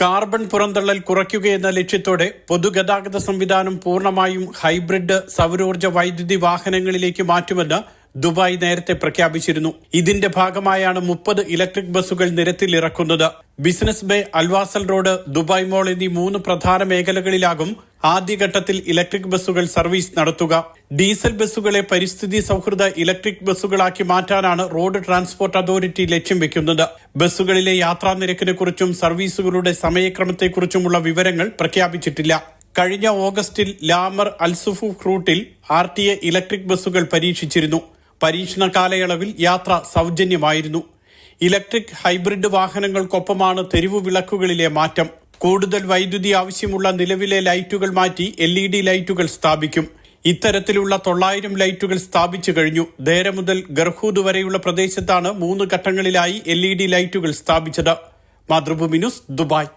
Carbon പുറന്തള്ളൽ കുറയ്ക്കുകയെന്ന ലക്ഷ്യത്തോടെ പൊതുഗതാഗത സംവിധാനം പൂർണമായും ഹൈബ്രിഡ് സൗരോർജ വൈദ്യുതി വാഹനങ്ങളിലേക്ക് മാറ്റുമെന്ന് ദുബായ് നേരത്തെ പ്രഖ്യാപിച്ചിരുന്നു. ഇതിന്റെ ഭാഗമായാണ് മുപ്പത് ഇലക്ട്രിക് ബസ്സുകൾ നിരത്തിൽ ഇറക്കുന്നത്. Business bay Al Wasl road Dubai mall എന്നീ മൂന്ന് പ്രധാന മേഖലകളിലാകും ആദ്യഘട്ടത്തിൽ ഇലക്ട്രിക് ബസ്സുകൾ സർവീസ് നടത്തുക. ഡീസൽ ബസ്സുകളെ പരിസ്ഥിതി സൗഹൃദ ഇലക്ട്രിക് ബസ്സുകളാക്കി മാറ്റാനാണ് റോഡ് ട്രാൻസ്പോർട്ട് അതോറിറ്റി ലക്ഷ്യം വെക്കുന്നത്. ബസ്സുകളിലെ യാത്രാ നിരക്കിനെക്കുറിച്ചും സർവീസുകളുടെ സമയക്രമത്തെക്കുറിച്ചുമുള്ള വിവരങ്ങൾ പ്രഖ്യാപിച്ചിട്ടില്ല. കഴിഞ്ഞ ഓഗസ്റ്റിൽ ലാമർ അൽസുഫു റൂട്ടിൽ ആർ ടി എ ഇലക്ട്രിക് ബസ്സുകൾ പരീക്ഷിച്ചിരുന്നു. പരീക്ഷണ കാലയളവിൽ യാത്ര സൗജന്യമായിരുന്നു. ഇലക്ട്രിക് ഹൈബ്രിഡ് വാഹനങ്ങൾക്കൊപ്പമാണ് തെരുവു വിളക്കുകളിലെ മാറ്റം. കൂടുതൽ വൈദ്യുതി ആവശ്യമുള്ള നിലവിലെ ലൈറ്റുകൾ മാറ്റി എൽ ഇ ഡി ലൈറ്റുകൾ സ്ഥാപിക്കും. ഇത്തരത്തിലുള്ള തൊള്ളായിരം ലൈറ്റുകൾ സ്ഥാപിച്ചു കഴിഞ്ഞു. ദേര മുതൽ ഗർഹൂദ് വരെയുള്ള പ്രദേശത്താണ് മൂന്ന് ഘട്ടങ്ങളിലായി എൽ ലൈറ്റുകൾ സ്ഥാപിച്ചത്. Mathrubhumi news Dubai.